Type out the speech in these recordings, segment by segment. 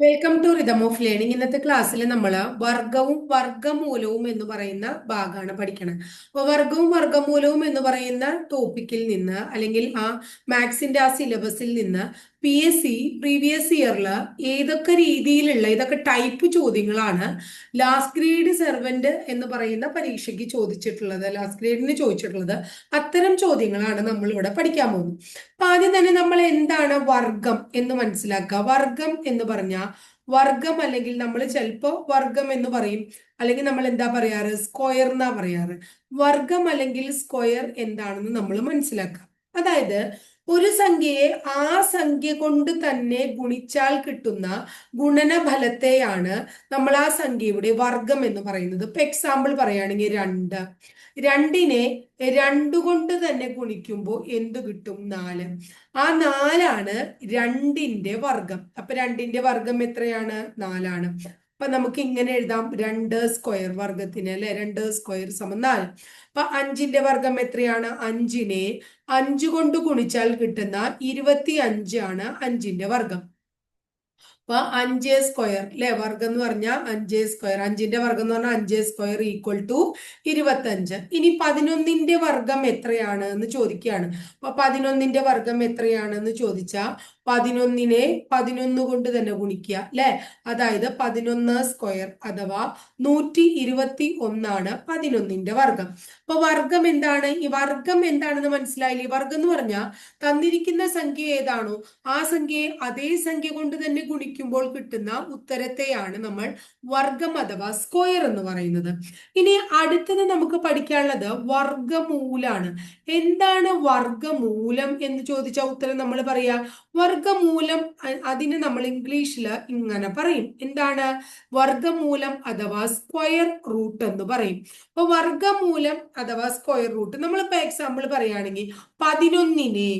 Welcome to rhythm of learning ഇന്നത്തെ ക്ലാസ്സിൽ നമ്മൾ വർഗവും വർഗമൂലവും എന്ന് പറയുന്ന ഭാഗമാണ് പഠിക്കണം അപ്പോൾ വർഗവും വർഗമൂലവും എന്ന് പറയുന്ന ടോപ്പിക്കിൽ നിന്ന് അല്ലെങ്കിൽ ആ മാത്സിന്റെ ആ സിലബസിൽ നിന്ന് പി എസ് സി പ്രീവിയസ് ഇയറിൽ ഏതൊക്കെ രീതിയിലുള്ള ഏതൊക്കെ ടൈപ്പ് ചോദ്യങ്ങളാണ് ലാസ്റ്റ് ഗ്രേഡ് സെർവന്റ് എന്ന് പറയുന്ന പരീക്ഷയ്ക്ക് ചോദിച്ചിട്ടുള്ളത് ലാസ്റ്റ് ഗ്രേഡിന് ചോദിച്ചിട്ടുള്ളത് അത്തരം ചോദ്യങ്ങളാണ് നമ്മൾ ഇവിടെ പഠിക്കാൻ പോകുന്നത്. അപ്പൊ ആദ്യം തന്നെ നമ്മൾ എന്താണ് വർഗം എന്ന് മനസ്സിലാക്കുക. വർഗം എന്ന് പറഞ്ഞാൽ വർഗം അല്ലെങ്കിൽ നമ്മൾ ചിലപ്പോൾ വർഗം എന്ന് പറയും. അല്ലെങ്കിൽ നമ്മൾ എന്താ പറയാറ്? സ്ക്വയർ എന്നാ പറയാറ്. വർഗം അല്ലെങ്കിൽ സ്ക്വയർ എന്താണെന്ന് നമ്മൾ മനസ്സിലാക്കുക. അതായത് ഒരു സംഖ്യയെ ആ സംഖ്യ കൊണ്ട് തന്നെ ഗുണിച്ചാൽ കിട്ടുന്ന ഗുണനഫലത്തെയാണ് നമ്മൾ ആ സംഖ്യയുടെ വർഗം എന്ന് പറയുന്നത്. ഇപ്പൊ എക്സാമ്പിൾ പറയുകയാണെങ്കിൽ രണ്ട്. രണ്ടിനെ രണ്ടു കൊണ്ട് തന്നെ ഗുണിക്കുമ്പോൾ എന്ത് കിട്ടും? നാല്. ആ നാലാണ് രണ്ടിന്റെ വർഗം. അപ്പൊ രണ്ടിന്റെ വർഗം എത്രയാണ്? നാലാണ്. അപ്പൊ നമുക്ക് ഇങ്ങനെ എഴുതാം. രണ്ട് സ്ക്വയർ വർഗത്തിന് അല്ലെ? രണ്ട് സ്ക്വയർ സമം നാല്. അപ്പൊ അഞ്ചിന്റെ വർഗം എത്രയാണ്? അഞ്ചിനെ അഞ്ചു കൊണ്ട് ഗുണിച്ചാൽ കിട്ടുന്ന ഇരുപത്തി അഞ്ചാണ് അഞ്ചിന്റെ വർഗം അപ്പൊ അഞ്ച് സ്ക്വയർ അല്ലെ വർഗം എന്ന് പറഞ്ഞാൽ അഞ്ച് സ്ക്വയർ അഞ്ചിന്റെ വർഗം എന്ന് പറഞ്ഞാൽ അഞ്ച് സ്ക്വയർ ഈക്വൽ ടു ഇരുപത്തി അഞ്ച് ഇനി പതിനൊന്നിന്റെ വർഗം എത്രയാണ് എന്ന് ചോദിക്കുകയാണ് അപ്പൊ പതിനൊന്നിന്റെ വർഗം എത്രയാണ് എന്ന് ചോദിച്ചാൽ പതിനൊന്നിനെ പതിനൊന്ന് കൊണ്ട് തന്നെ ഗുണിക്കുക അല്ലെ? അതായത് പതിനൊന്ന് സ്ക്വയർ അഥവാ നൂറ്റി ഇരുപത്തി ഒന്നാണ് പതിനൊന്നിന്റെ വർഗം. അപ്പൊ വർഗം എന്താണ്? ഈ വർഗം എന്താണെന്ന് മനസ്സിലായില്ലേ? വർഗം എന്ന് പറഞ്ഞാൽ തന്നിരിക്കുന്ന സംഖ്യ ഏതാണോ ആ സംഖ്യയെ അതേ സംഖ്യ കൊണ്ട് തന്നെ ഗുണിക്കുമ്പോൾ കിട്ടുന്ന ഉത്തരത്തെയാണ് നമ്മൾ വർഗം അഥവാ സ്ക്വയർ എന്ന് പറയുന്നത്. ഇനി അടുത്തത് നമുക്ക് പഠിക്കാനുള്ളത് വർഗമൂലാണ്. എന്താണ് വർഗമൂലം എന്ന് ചോദിച്ച ഉത്തരം നമ്മൾ പറയാ? വർഗമൂലം അതിന് നമ്മൾ ഇംഗ്ലീഷിൽ ഇങ്ങനെ പറയും. എന്താണ്? വർഗമൂലം അഥവാ സ്ക്വയർ റൂട്ട് എന്ന് പറയും. അപ്പൊ വർഗമൂലം അഥവാ സ്ക്വയർ റൂട്ട് നമ്മളിപ്പോ എക്സാമ്പിൾ പറയുകയാണെങ്കിൽ പതിനൊന്നിനെ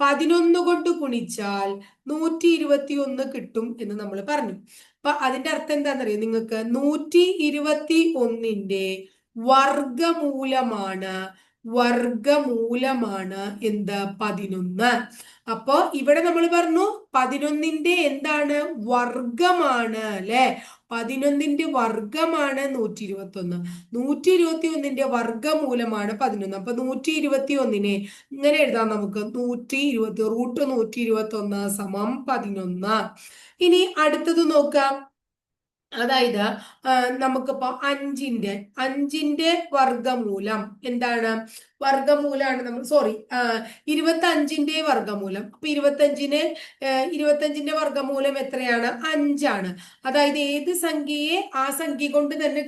പതിനൊന്ന് കൊണ്ട് ഗുണിച്ചാൽ നൂറ്റി ഇരുപത്തി ഒന്ന് കിട്ടും എന്ന് നമ്മൾ പറഞ്ഞു. അപ്പൊ അതിന്റെ അർത്ഥം എന്താണെന്നറിയോ? നിങ്ങൾക്ക് നൂറ്റി ഇരുപത്തി ഒന്നിന്റെ വർഗമൂലമാണ് വർഗമൂലമാണ് എന്ത് പതിനൊന്ന്. അപ്പോ ഇവിടെ നമ്മൾ പറഞ്ഞു പതിനൊന്നിന്റെ എന്താണ്? വർഗമാണ് അല്ലെ? പതിനൊന്നിന്റെ വർഗമാണ് നൂറ്റി ഇരുപത്തി ഒന്ന് നൂറ്റി ഇരുപത്തി ഒന്നിന്റെ വർഗമൂലമാണ് പതിനൊന്ന്. അപ്പൊ നൂറ്റി ഇരുപത്തി ഒന്നിനെ ഇങ്ങനെ എഴുതാം നമുക്ക്. നൂറ്റി ഇരുപത്തി റൂട്ട് നൂറ്റി ഇരുപത്തി ഒന്ന് സമം പതിനൊന്ന്. ഇനി അടുത്തത് നോക്കാം. അതായത് നമുക്കിപ്പോ അഞ്ചിന്റെ അഞ്ചിന്റെ വർഗമൂലം എന്താണ്? വർഗമൂലമാണ് നമ്മൾ സോറി ഇരുപത്തി അഞ്ചിന്റെ വർഗമൂലം അപ്പൊ ഇരുപത്തഞ്ചിന് ഇരുപത്തഞ്ചിന്റെ വർഗമൂലം എത്രയാണ്? അഞ്ചാണ്. അതായത് ഏത് സംഖ്യയെ ആ സംഖ്യ കൊണ്ട് തന്നെ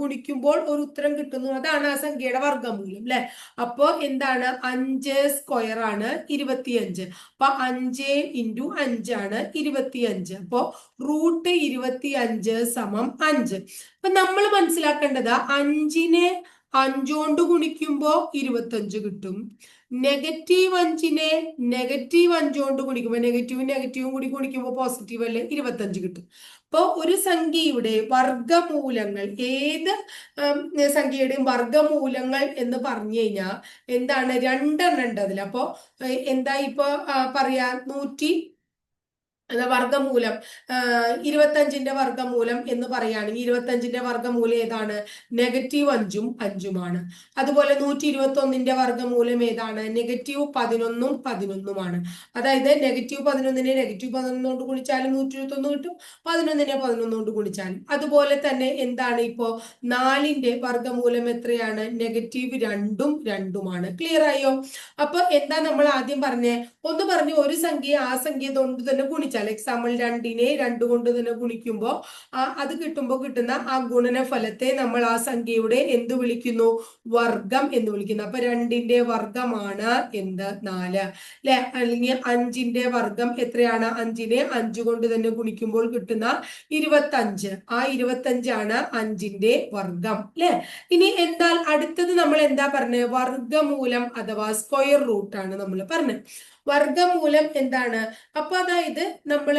ഗുണിക്കുമ്പോൾ ഒരു ഉത്തരം കിട്ടുന്നു. അതാണ് ആ സംഖ്യയുടെ വർഗമൂലം അല്ലെ അപ്പോ എന്താണ്? അഞ്ച് സ്ക്വയർ ആണ് ഇരുപത്തിയഞ്ച്. അപ്പൊ അഞ്ച് ഇന്റു അഞ്ചാണ് ഇരുപത്തിയഞ്ച്. അപ്പോ റൂട്ട് ഇരുപത്തി അഞ്ച് സമം അഞ്ച്. അപ്പൊ നമ്മൾ മനസ്സിലാക്കേണ്ടത് അഞ്ചിനെ അഞ്ചുകൊണ്ട് ഗുണിക്കുമ്പോൾ ഇരുപത്തഞ്ച് കിട്ടും. നെഗറ്റീവ് അഞ്ചിനെ നെഗറ്റീവ് അഞ്ചുകൊണ്ട് ഗുണിക്കുമ്പോൾ നെഗറ്റീവ് നെഗറ്റീവും കൂടി ഗുണിക്കുമ്പോൾ പോസിറ്റീവ് അല്ലേ? ഇരുപത്തഞ്ച് കിട്ടും. അപ്പോൾ ഒരു സംഖ്യയുടെ വർഗമൂലങ്ങൾ ഏത് സംഖ്യയുടെയും വർഗമൂലങ്ങൾ എന്ന് പറഞ്ഞു കഴിഞ്ഞാൽ എന്താണ് രണ്ടെണ്ണം ഉണ്ട് അതിൽ അപ്പോൾ എന്താ ഇപ്പൊ പറയാ നൂറ്റി വർഗമൂലം ഇരുപത്തഞ്ചിന്റെ വർഗമൂലം എന്ന് പറയുകയാണെങ്കിൽ ഇരുപത്തഞ്ചിന്റെ വർഗമൂലം ഏതാണ്? നെഗറ്റീവ് അഞ്ചും അഞ്ചുമാണ്. അതുപോലെ നൂറ്റി ഇരുപത്തി ഒന്നിന്റെ വർഗമൂലം ഏതാണ്? നെഗറ്റീവ് പതിനൊന്നും പതിനൊന്നുമാണ്. അതായത് നെഗറ്റീവ് പതിനൊന്നിനെ നെഗറ്റീവ് പതിനൊന്നുകൊണ്ട് ഗുണിച്ചാലും നൂറ്റി ഇരുപത്തി ഒന്ന് കിട്ടും. പതിനൊന്നിനെ കൊണ്ട് ഗുണിച്ചാലും. അതുപോലെ തന്നെ എന്താണ് ഇപ്പോ? നാലിന്റെ വർഗമൂലം എത്രയാണ്? നെഗറ്റീവ് രണ്ടും രണ്ടുമാണ്. ക്ലിയർ ആയോ? അപ്പൊ എന്താ നമ്മൾ ആദ്യം പറഞ്ഞേ? ഒന്ന് പറഞ്ഞു ഒരു സംഖ്യ ആ സംഖ്യ കൊണ്ട് തന്നെ ഗുണിച്ചാൽ എക്സാമ്പിൾ രണ്ടിനെ രണ്ടു കൊണ്ട് തന്നെ ഗുണിക്കുമ്പോൾ അത് കിട്ടുമ്പോൾ കിട്ടുന്ന ആ ഗുണന ഫലത്തെ നമ്മൾ ആ സംഖ്യയുടെ എന്ത് വിളിക്കുന്നു? വർഗം എന്ന് വിളിക്കുന്നു. അപ്പൊ രണ്ടിന്റെ വർഗമാണ് എന്ത്? നാല്. അല്ലെ അല്ലെങ്കിൽ അഞ്ചിന്റെ വർഗം എത്രയാണ്? അഞ്ചിനെ അഞ്ചു കൊണ്ട് തന്നെ ഗുണിക്കുമ്പോൾ കിട്ടുന്ന ഇരുപത്തഞ്ച്. ആ ഇരുപത്തഞ്ചാണ് അഞ്ചിന്റെ വർഗം. അല്ലെ ഇനി എന്നാൽ അടുത്തത് നമ്മൾ എന്താ പറഞ്ഞത് വർഗമൂലം അഥവാ സ്ക്വയർ റൂട്ട് ആണ് നമ്മൾ പറഞ്ഞത് വർഗമൂലം എന്താണ്? അപ്പൊ അതായത് നമ്മൾ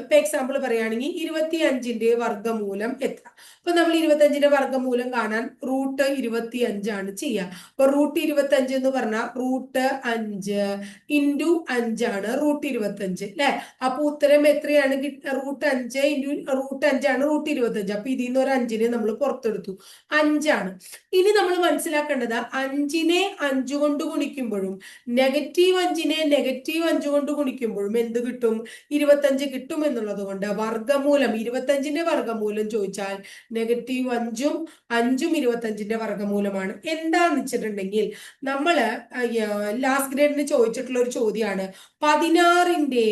ഇപ്പൊ എക്സാമ്പിൾ പറയുകയാണെങ്കിൽ ഇരുപത്തി അഞ്ചിന്റെ വർഗമൂലം എത്ര? അപ്പൊ നമ്മൾ ഇരുപത്തി അഞ്ചിന്റെ വർഗമൂലം കാണാൻ റൂട്ട് ഇരുപത്തി അഞ്ചാണ് ചെയ്യുക. അപ്പൊ റൂട്ട് ഇരുപത്തി അഞ്ച് എന്ന് പറഞ്ഞാൽ റൂട്ട് അഞ്ച് ഇന്റു അഞ്ചാണ് റൂട്ട് ഇരുപത്തി അഞ്ച് അല്ലെ? അപ്പൊ ഉത്തരം എത്രയാണ് റൂട്ട് അഞ്ച് ഇന്റു റൂട്ട് അഞ്ചാണ് റൂട്ട് ഇരുപത്തി അഞ്ച് അപ്പൊ ഇതിൽ നിന്ന് ഒരു അഞ്ചിനെ നമ്മൾ പുറത്തെടുത്തു. അഞ്ചാണ്. ഇനി നമ്മൾ മനസ്സിലാക്കേണ്ടത് അഞ്ചിനെ അഞ്ചു കൊണ്ട് ഗുണിക്കുമ്പോഴും നെഗറ്റീവ് അഞ്ചിനെ നെഗറ്റീവ് അഞ്ചു കൊണ്ട് ഗുണിക്കുമ്പോഴും എന്ത് കിട്ടും? ഇരുപത്തഞ്ച് കിട്ടും എന്നുള്ളത് കൊണ്ട്. വർഗമൂലം ഇരുപത്തഞ്ചിന്റെ വർഗമൂലം ചോദിച്ചാൽ നെഗറ്റീവ് അഞ്ചും അഞ്ചും ഇരുപത്തഞ്ചിന്റെ വർഗമൂലമാണ് എന്താന്ന് വെച്ചിട്ടുണ്ടെങ്കിൽ നമ്മൾ ലാസ്റ്റ് ഗ്രേഡിന് ചോദിച്ചിട്ടുള്ള ഒരു ചോദ്യമാണ് പതിനാറിന്റെ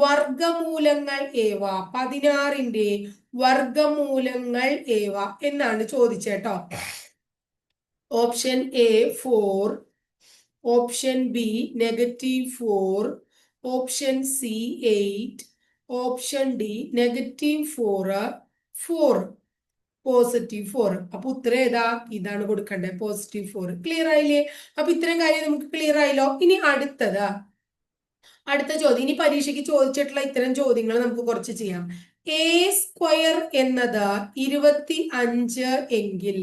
വർഗമൂലങ്ങൾ ഏവ? പതിനാറിന്റെ വർഗമൂലങ്ങൾ ഏവ? എന്നാണ് ചോദിച്ചേട്ടോ option A four option B negative four option C eight option D negative four four positive four അപ്പൊ ഉത്തരം ഏതാ? ഇതാണ് കൊടുക്കേണ്ടത് പോസിറ്റീവ് ഫോർ ക്ലിയർ ആയില്ലേ? അപ്പൊ ഇത്രയും കാര്യം നമുക്ക് ക്ലിയർ ആയില്ലോ. ഇനി അടുത്തത്. അടുത്ത ചോദ്യം. ഇനി പരീക്ഷയ്ക്ക് ചോദിച്ചിട്ടുള്ള ഇത്തരം ചോദ്യങ്ങൾ നമുക്ക് കുറച്ച് ചെയ്യാം. എ സ്ക്വയർ എന്നത് ഇരുപത്തി അഞ്ച് എങ്കിൽ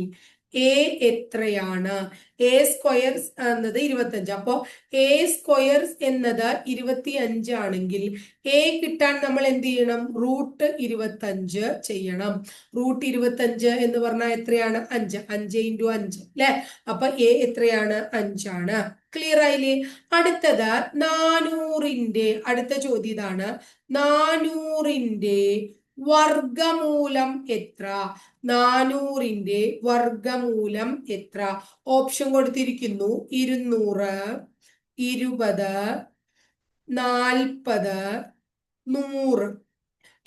എ എത്രയാണ്? എ സ്ക്വയർ എന്നത് ഇരുപത്തഞ്ച്. അപ്പോ എ സ്ക്വയർ എന്നത് ഇരുപത്തി അഞ്ചാണെങ്കിൽ എ കിട്ടാൻ നമ്മൾ എന്ത് ചെയ്യണം? റൂട്ട് ഇരുപത്തഞ്ച് ചെയ്യണം. റൂട്ട് ഇരുപത്തഞ്ച് എന്ന് പറഞ്ഞാൽ എത്രയാണ്? അഞ്ച്. അഞ്ച് ഇന്റു അഞ്ച്. അല്ലെ? അപ്പൊ എ എത്രയാണ്? അഞ്ചാണ് ക്ലിയർ ആയില്ലേ? അടുത്തത് നാനൂറിന്റെ അടുത്ത ചോദ്യം ഇതാണ്. നാനൂറിന്റെ വർഗമൂലം എത്ര? നാനൂറിന്റെ വർഗമൂലം എത്ര? ഓപ്ഷൻ കൊടുത്തിരിക്കുന്നു ഇരുന്നൂറ് ഇരുപത് നാൽപ്പത് നൂറ്.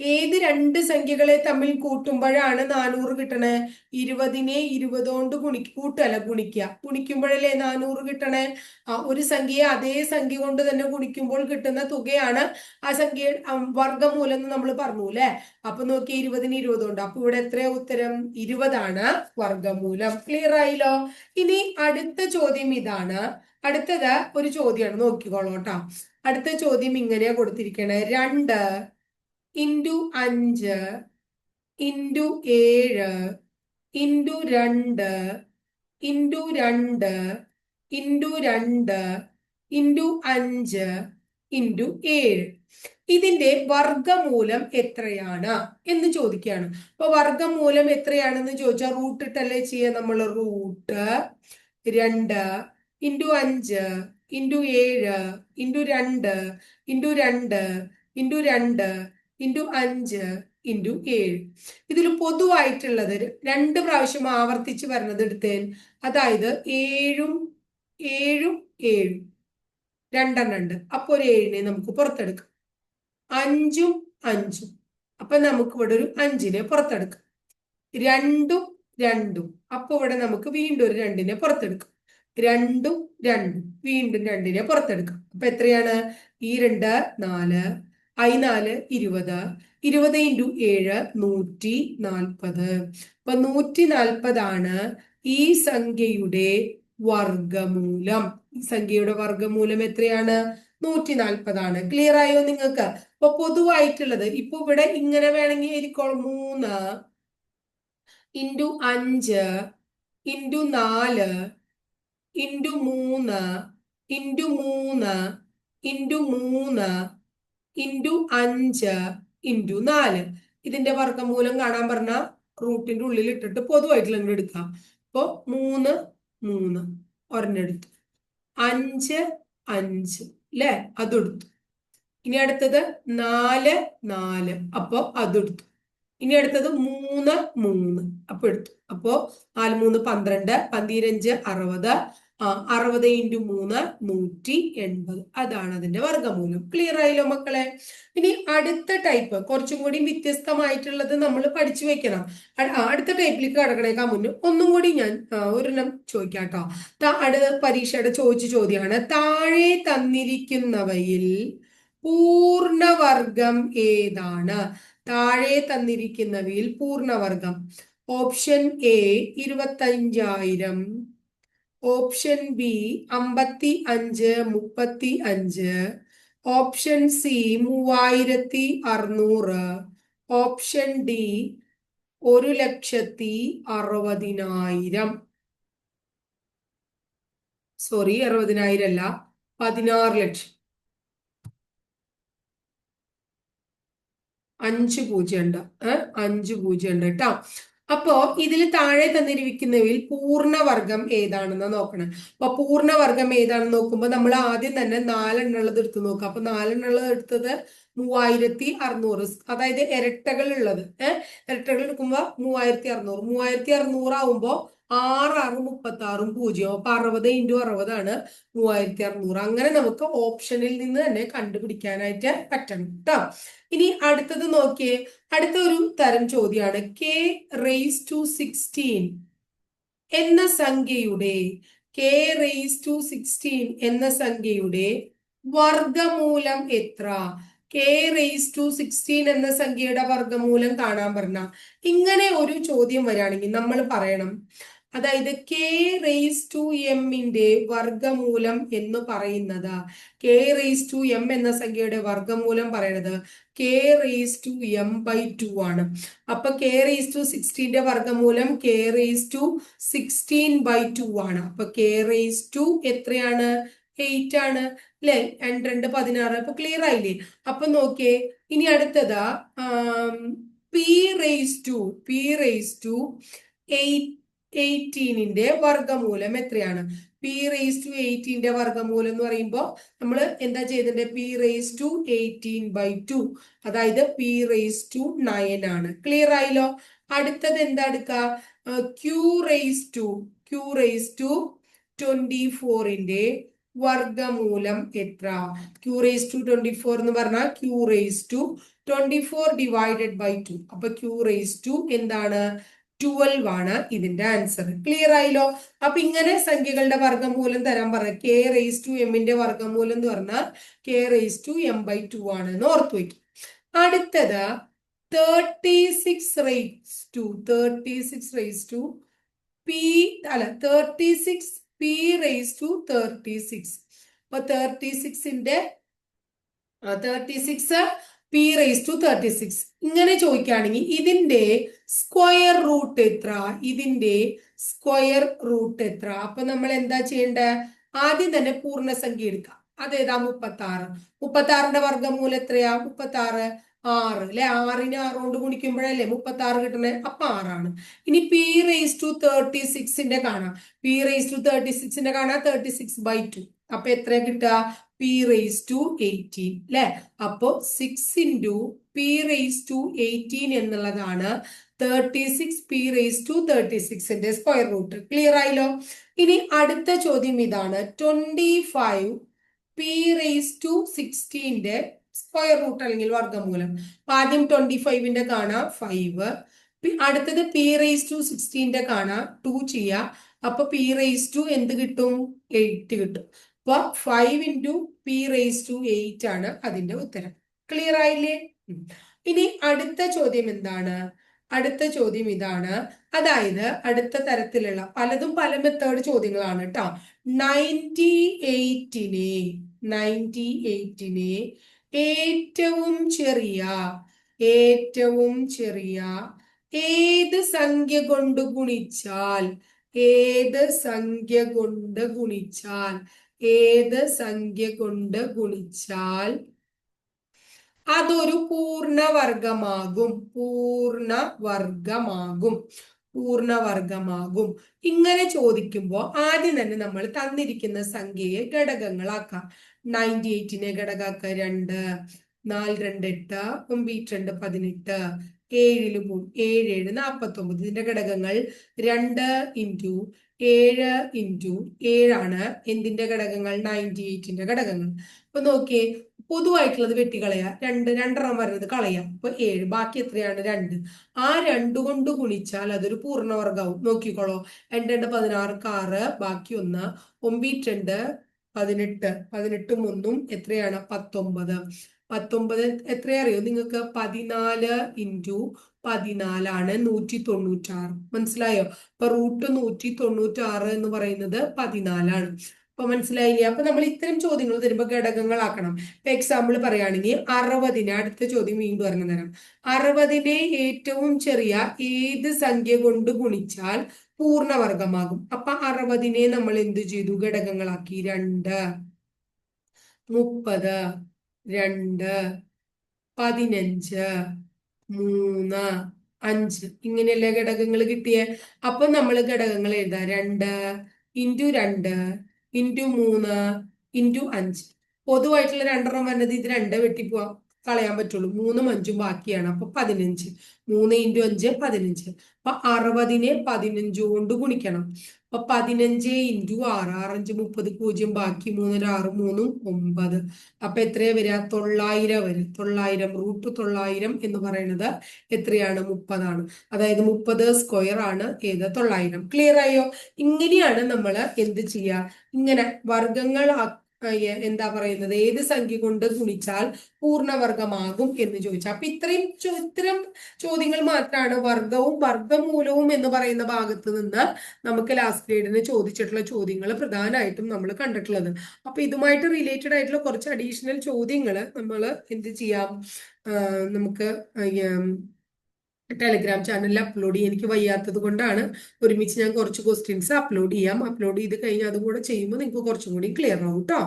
ഏത് രണ്ട് സംഖ്യകളെ തമ്മിൽ കൂട്ടുമ്പോഴാണ് നാനൂറ് കിട്ടണേ? ഇരുപതിനെ കൊണ്ട് ഗുണി കൂട്ടല്ല ഗുണിക്കുക ഗുണിക്കുമ്പോഴല്ലേ നാനൂറ് കിട്ടണേ? ആ ഒരു സംഖ്യയെ അതേ സംഖ്യ കൊണ്ട് തന്നെ ഗുണിക്കുമ്പോൾ കിട്ടുന്ന തുകയാണ് ആ സംഖ്യ വർഗമൂലം എന്ന് നമ്മൾ പറഞ്ഞു അല്ലെ? അപ്പൊ നോക്കി ഇരുപതിന് കൊണ്ട്. അപ്പൊ ഇവിടെ എത്രയാ ഉത്തരം? ഇരുപതാണ് വർഗമൂലം ക്ലിയർ ആയില്ലോ? ഇനി അടുത്ത ചോദ്യം ഇതാണ്. അടുത്തത് ഒരു ചോദ്യമാണ്. നോക്കിക്കോളൂ അടുത്ത ചോദ്യം ഇങ്ങനെയാ കൊടുത്തിരിക്കണേ. രണ്ട് ഇന്റു അഞ്ച് ഇന്റു ഏഴ് ഇന്റു രണ്ട് ഇന്റു രണ്ട് ഇന്റു രണ്ട് ഇന്റു അഞ്ച് ഇന്റു ഏഴ്. ഇതിന്റെ വർഗമൂലം എത്രയാണ് എന്ന് ചോദിക്കുകയാണ്. അപ്പൊ വർഗമൂലം എത്രയാണെന്ന് ചോദിച്ചാൽ റൂട്ട് ഇട്ടല്ലേ ചെയ്യുക നമ്മൾ? റൂട്ട് രണ്ട് ഇന്റു അഞ്ച് ഇന്റു ഏഴ് ഇന്റു രണ്ട് ഇന്റു രണ്ട് ഇന്റു രണ്ട് ഇന്റു അഞ്ച് ഇന്റു ഏഴ്. ഇതിൽ പൊതുവായിട്ടുള്ളത് രണ്ട് പ്രാവശ്യം ആവർത്തിച്ച് വരുന്നത് എടുത്തേൻ അതായത് ഏഴും ഏഴും ഏഴും. രണ്ടെണ്ണം ഉണ്ട്. അപ്പൊ ഒരു ഏഴിനെ നമുക്ക് പുറത്തെടുക്കാം. അഞ്ചും അഞ്ചും. അപ്പൊ നമുക്ക് ഇവിടെ ഒരു അഞ്ചിനെ പുറത്തെടുക്കാം. രണ്ടും രണ്ടും. അപ്പൊ ഇവിടെ നമുക്ക് വീണ്ടും ഒരു രണ്ടിനെ പുറത്തെടുക്കാം. രണ്ടും രണ്ടും. വീണ്ടും രണ്ടിനെ പുറത്തെടുക്കാം. അപ്പൊ എത്രയാണ്? ഈ രണ്ട് നാല് ഐ നാല് ഇരുപത് ഇരുപത് ഇന്റു ഏഴ് നൂറ്റി നാൽപ്പത്. അപ്പൊ നൂറ്റി നാൽപ്പതാണ് ഈ സംഖ്യയുടെ വർഗമൂലം ഈ സംഖ്യയുടെ വർഗമൂലം എത്രയാണ്? നൂറ്റി നാൽപ്പതാണ്. ക്ലിയർ ആയോ നിങ്ങൾക്ക്? അപ്പൊ പൊതുവായിട്ടുള്ളത് ഇപ്പൊ ഇവിടെ ഇങ്ങനെ വേണമെങ്കിൽ ആയിരിക്കോളും മൂന്ന് ഇന്റു അഞ്ച് ഇന്റു നാല് ഇന്റു മൂന്ന് ഇന്റു മൂന്ന് ഇന്റു മൂന്ന് ഇന്റു അഞ്ച് ഇന്റു നാല്. ഇതിന്റെ വർഗമൂലം കാണാൻ പറഞ്ഞ റൂട്ടിന്റെ ഉള്ളിൽ ഇട്ടിട്ട് പൊതുവായിട്ടുള്ള ഇങ്ങോട്ട് എടുക്കാം. അപ്പൊ മൂന്ന് മൂന്ന്. ഒരെണ്ണെടുത്തു അഞ്ച് അഞ്ച്. അല്ലെ അതെടുത്തു ഇനി അടുത്തത് നാല് നാല്. അപ്പൊ അതെടുത്തു ഇനി അടുത്തത് മൂന്ന് മൂന്ന്. അപ്പൊ എടുത്തു. അപ്പോ നാല് മൂന്ന് പന്ത്രണ്ട് പന്തിരഞ്ച് അറുപത് അറുപത് ഇന്റു മൂന്ന് നൂറ്റി എൺപത്. അതാണ് അതിന്റെ വർഗമൂലം ക്ലിയർ ആയില്ലോ മക്കളെ? ഇനി അടുത്ത ടൈപ്പ് കുറച്ചും കൂടി വ്യത്യസ്തമായിട്ടുള്ളത് നമ്മൾ പഠിച്ചു വെക്കണം. അടുത്ത ടൈപ്പിലേക്ക് കടക്കണേക്കാൻ മുന്നേ ഒന്നും കൂടി ഞാൻ ഒരെണ്ണം ചോദിക്കാം കേട്ടോ അടുത്ത പരീക്ഷയുടെ ചോദിച്ച ചോദ്യമാണ്. താഴെ തന്നിരിക്കുന്നവയിൽ പൂർണവർഗം ഏതാണ്? താഴെ തന്നിരിക്കുന്നവയിൽ പൂർണവർഗം. ഓപ്ഷൻ എ ഇരുപത്തഞ്ചായിരം. ഓപ്ഷൻ ബി അമ്പത്തി അഞ്ച് മുപ്പത്തി അഞ്ച് ഓപ്ഷൻ സി മൂവായിരത്തി അറുന്നൂറ്. ഓപ്ഷൻ ഡി ഒരു ലക്ഷത്തി അറുപതിനായിരം. സോറി അറുപതിനായിരം അല്ല പതിനാറ് ലക്ഷം. അഞ്ച് പൂജ്യം ഉണ്ട്. അഞ്ച് പൂജ്യം ഉണ്ട് കേട്ടോ. അപ്പോ ഇതിൽ താഴെ തന്നിരിക്കുന്നവയിൽ പൂർണവർഗം ഏതാണെന്ന് നോക്കണം. അപ്പൊ പൂർണവർഗം ഏതാണെന്ന് നോക്കുമ്പോൾ നമ്മൾ ആദ്യം തന്നെ നാലെണ്ണുള്ളത് എടുത്ത് നോക്കാം. അപ്പൊ നാലെണ്ണുള്ളത് എടുത്തത് മൂവായിരത്തി അറുന്നൂറ്. അതായത് ഇരട്ടകളുള്ളത് ഏഹ് ഇരട്ടകൾ എടുക്കുമ്പോ മൂവായിരത്തി അറുന്നൂറ്. മൂവായിരത്തി അറുന്നൂറ് ആവുമ്പോ ആറ് ആറ് മുപ്പത്തി ആറും പൂജ്യം. അപ്പൊ അറുപത് ഇന്റു അറുപതാണ് മൂവായിരത്തി അറുന്നൂറ്. അങ്ങനെ നമുക്ക് ഓപ്ഷനിൽ നിന്ന് തന്നെ കണ്ടുപിടിക്കാനായിട്ട് പറ്റണം കേട്ടോ ഇനി അടുത്തത് നോക്കിയേ. അടുത്ത ഒരു തരം ചോദ്യമാണ് കെ റേസ് ടു സിക്സ്റ്റീൻ എന്ന സംഖ്യയുടെ കെ റേസ് ടു സിക്സ്റ്റീൻ എന്ന സംഖ്യയുടെ വർഗമൂലം എത്ര? കെ റേസ് ടു സിക്സ്റ്റീൻ എന്ന സംഖ്യയുടെ വർഗമൂലം കാണാൻ പറഞ്ഞ. ഇങ്ങനെ ഒരു ചോദ്യം വരികയാണെങ്കിൽ നമ്മൾ പറയണം. അതായത് കെ റേസ് ടു എമ്മിന്റെ വർഗമൂലം എന്ന് പറയുന്നത്. കെ റേസ് ടു എം എന്ന സംഖ്യയുടെ വർഗമൂലം പറയുന്നത് K raise to M by two ആണ്. അപ്പൊ കെ റേസ് ടു സിക്സ്റ്റീന്റെ വർഗമൂലം K raise to sixteen by two ആണ്. അപ്പൊ കെ റേസ് ടു എത്രയാണ്? എയ്റ്റ് ആണ്. അല്ലെ രണ്ട് രണ്ട് പതിനാറ്. അപ്പൊ ക്ലിയർ ആയില്ലേ? അപ്പൊ നോക്കിയേ. ഇനി അടുത്തതാ P raise to P raise to eight എയ്റ്റീനിന്റെ വർഗമൂലം എത്രയാണ്? പി റേസ് ടു എയ്റ്റീന്റെ വർഗമൂലം എന്ന് പറയുമ്പോൾ നമ്മൾ എന്താ ചെയ്തിട്ടുണ്ട് P raise to eighteen by two അതായത് പി റേസ് ടു നയൻ ആണ്. ക്ലിയർ ആയില്ലോ? അടുത്തത് എന്താ എടുക്കുക Q raise to Q raise to twenty ഫോറിന്റെ വർഗമൂലം എത്ര? Q raise to twenty four എന്ന് പറഞ്ഞാൽ Q raise to twenty four divided by two അപ്പൊ ക്യൂ റേസ് ടു എന്താണ്? ട്വൽവ് ആണ് ഇതിന്റെ ആൻസർ ക്ലിയർ ആയില്ലോ? അപ്പൊ ഇങ്ങനെ സംഖ്യകളുടെ വർഗമൂലം തരാൻ പറഞ്ഞ കെ റേസ് ടു എമ്മിന്റെ വർഗമൂലം എന്ന് പറഞ്ഞാൽ K raise to M by two ആണ് എന്ന് ഓർത്തു വയ്ക്കും അടുത്തത് thirty six raise to thirty six raise to P അല്ല thirty six P raise to thirty six അപ്പൊ thirty സിക്സിന്റെ thirty six P raise to thirty six ഇങ്ങനെ ചോദിക്കുകയാണെങ്കിൽ ഇതിന്റെ സ്ക്വയർ റൂട്ട് എത്ര? ഇതിന്റെ സ്ക്വയർ റൂട്ട് എത്ര? അപ്പൊ നമ്മൾ എന്താ ചെയ്യേണ്ടത് ആദ്യം തന്നെ പൂർണസംഖ്യ എടുക്കാം അതേതാ മുപ്പത്തി ആറ് മുപ്പത്തി ആറിന്റെ വർഗമൂലം എത്രയാ? മുപ്പത്തി ആറ്. ആറ് അല്ലെ? ആറിന് ആറ് കൊണ്ട് ഗുണിക്കുമ്പോഴല്ലേ മുപ്പത്തി ആറ് കിട്ടണേ? അപ്പൊ ആറാണ്. ഇനി പി റേസ് ടു തേർട്ടി സിക്സിന്റെ കാണാം. പി റേസ് ടു തേർട്ടി സിക്സിന്റെ കാണാം. തേർട്ടി സിക്സ് ബൈ ടു അപ്പൊ എത്ര കിട്ടുക? പി റേസ് ടു എയ്റ്റീൻ അല്ലെ അപ്പോ six into P raise to eighteen എന്നുള്ളതാണ് thirty six P raise to thirty സിക്സിന്റെ square root clear ആയല്ലോ? ഇനി അടുത്ത ചോദ്യം ഇതാണ്. Twenty five P raise to സിക്സ്റ്റീന്റെ square root അല്ലെങ്കിൽ വർഗമൂലം ആദ്യം ട്വന്റി ഫൈവിന്റെ കാണാം. ഫൈവ് അടുത്തത് പി റേസ് ടു സിക്സ്റ്റീന്റെ കാണാം. ടു ചെയ്യാം. അപ്പൊ പി റേസ് ടു എന്ത് കിട്ടും? എയ്റ്റ് കിട്ടും. അപ്പൊ five into P raise to eight ആണ് അതിന്റെ ഉത്തരം. ക്ലിയർ ആയില്ലേ? ഇനി അടുത്ത ചോദ്യം എന്താണ്? അടുത്ത ചോദ്യം ഇതാണ്. അതായത് അടുത്ത തരത്തിലുള്ള പലതും പല മെത്തേഡ് ചോദ്യങ്ങളാണ് കേട്ടോ നയന്റി എയ്റ്റിനെ നയന്റി എയ്റ്റിനെ ഏറ്റവും ചെറിയ ഏറ്റവും ചെറിയ ഏത് സംഖ്യ കൊണ്ട് ഗുണിച്ചാൽ ഏത് സംഖ്യ കൊണ്ട് ഗുണിച്ചാൽ ഏത് സംഖ്യ കൊണ്ട് ഗുണിച്ചാൽ അതൊരു പൂർണവർഗമാകും പൂർണവർഗമാകും പൂർണവർഗമാകും ഇങ്ങനെ ചോദിക്കുമ്പോൾ ആദ്യം തന്നെ നമ്മൾ തന്നിരിക്കുന്ന സംഖ്യയെ ഘടകങ്ങളാക്കാം. നയന്റി എയ്റ്റിനെ ഘടകാക്ക രണ്ട് നാല് രണ്ട് എട്ട് ഒമ്പത് രണ്ട് പതിനെട്ട്. ഏഴിൽ പോകും ഏഴ് ഏഴ് നാൽപ്പത്തി ഒമ്പത് ഇതിന്റെ ഘടകങ്ങൾ രണ്ട് ഇന്റു ഏഴ് ഇന്റു ഏഴാണ്. എന്തിന്റെ ഘടകങ്ങൾ? നയന്റി എയ്റ്റിന്റെ ഘടകങ്ങൾ. അപ്പൊ നോക്കിയേ പൊതുവായിട്ടുള്ളത് വെട്ടിക്കളയാ. രണ്ട് രണ്ടെണ്ണം വരുന്നത് കളയാം. അപ്പൊ ഏഴ് ബാക്കി എത്രയാണ്? രണ്ട്. ആ രണ്ടു കൊണ്ട് ഗുണിച്ചാൽ അതൊരു പൂർണവർഗമാവും നോക്കിക്കോളോ. രണ്ട് രണ്ട് പതിനാറ് ആറ് ബാക്കി ഒന്ന്. ഒമ്പത് രണ്ട് പതിനെട്ട്. പതിനെട്ടും ഒന്നും എത്രയാണ്? പത്തൊമ്പത്. പത്തൊമ്പത് എത്ര അറിയോ നിങ്ങൾക്ക് പതിനാല് ഇന്റു പതിനാലാണ് നൂറ്റി തൊണ്ണൂറ്റാറ് മനസ്സിലായോ? അപ്പൊ റൂട്ട് നൂറ്റി തൊണ്ണൂറ്റാറ് എന്ന് പറയുന്നത് പതിനാലാണ്. അപ്പൊ മനസ്സിലായില്ലേ? അപ്പൊ നമ്മൾ ഇത്തരം ചോദ്യങ്ങൾ തരുമ്പോൾ ഘടകങ്ങളാക്കണം. ഇപ്പൊ എക്സാമ്പിൾ പറയുകയാണെങ്കിൽ അറുപതിനെ അടുത്ത ചോദ്യം വീണ്ടും പറഞ്ഞു തരാം. അറുപതിനെ ഏറ്റവും ചെറിയ ഏത് സംഖ്യ കൊണ്ട് ഗുണിച്ചാൽ പൂർണവർഗമാകും അപ്പൊ അറുപതിനെ നമ്മൾ എന്ത് ചെയ്തു? ഘടകങ്ങളാക്കി. രണ്ട്. മുപ്പത്. രണ്ട് പതിനഞ്ച് മൂന്ന് അഞ്ച്. ഇങ്ങനെയല്ലേ ഘടകങ്ങൾ കിട്ടിയേ? അപ്പൊ നമ്മൾ ഘടകങ്ങൾ എഴുതാ. രണ്ട് ഇന്റു രണ്ട് ഇന്റു മൂന്ന് ഇന്റു അഞ്ച്. പൊതുവായിട്ടുള്ള രണ്ടെണ്ണം വരുന്നത് ഇത് രണ്ട് വെട്ടിപ്പോവാം. കളയാൻ പറ്റുള്ളൂ. മൂന്നും അഞ്ചും ബാക്കിയാണ്. അപ്പൊ പതിനഞ്ച്. മൂന്ന് ഇന്റു അഞ്ച് പതിനഞ്ച്. അപ്പൊ അറുപതിനെ പതിനഞ്ച് കൊണ്ട് ഗുണിക്കണം. അപ്പൊ പതിനഞ്ച് ഇന്റു ആറ് ആറഞ്ച് മുപ്പത് പൂജ്യം ബാക്കി മൂന്നര ആറ് മൂന്നും ഒമ്പത്. അപ്പൊ എത്രയാ വരിക? തൊള്ളായിരം വരും. തൊള്ളായിരം റൂട്ട് തൊള്ളായിരം എന്ന് പറയുന്നത് എത്രയാണ്? മുപ്പതാണ്. അതായത് മുപ്പത് സ്ക്വയർ ആണ് ഏത്? തൊള്ളായിരം. ക്ലിയർ ആയോ? ഇങ്ങനെയാണ് നമ്മൾ എന്ത് ചെയ്യുക? ഇങ്ങനെ വർഗങ്ങൾ എന്താ പറയുന്നത്? ഏത് സംഖ്യ കൊണ്ട് ഗുണിച്ചാൽ പൂർണവർഗമാകും എന്ന് ചോദിച്ചാൽ അപ്പൊ ഇത്രയും ഇത്തരം ചോദ്യങ്ങൾ മാത്രമാണ് വർഗവും വർഗമൂലവും എന്ന് പറയുന്ന ഭാഗത്ത് നിന്ന് നമുക്ക് ലാസ്റ്റ് ഗ്രേഡിന് ചോദിച്ചിട്ടുള്ള ചോദ്യങ്ങൾ പ്രധാനമായിട്ടും നമ്മൾ കണ്ടിട്ടുള്ളത്. അപ്പൊ ഇതുമായിട്ട് റിലേറ്റഡ് ആയിട്ടുള്ള കുറച്ച് അഡീഷണൽ ചോദ്യങ്ങൾ നമ്മൾ എന്ത് ചെയ്യാം? നമുക്ക് ടെലിഗ്രാം ചാനലിൽ അപ്ലോഡ് ചെയ്യാൻ എനിക്ക് വയ്യാത്തത് കൊണ്ടാണ് ഒരുമിച്ച് ഞാൻ കുറച്ച് ക്വസ്റ്റ്യൻസ് അപ്ലോഡ് ചെയ്യാം. അപ്ലോഡ് ചെയ്ത് കഴിഞ്ഞാൽ അതും കൂടെ ചെയ്യുമ്പോൾ നിങ്ങൾക്ക് കുറച്ചും കൂടി ക്ലിയർ ആവും കേട്ടോ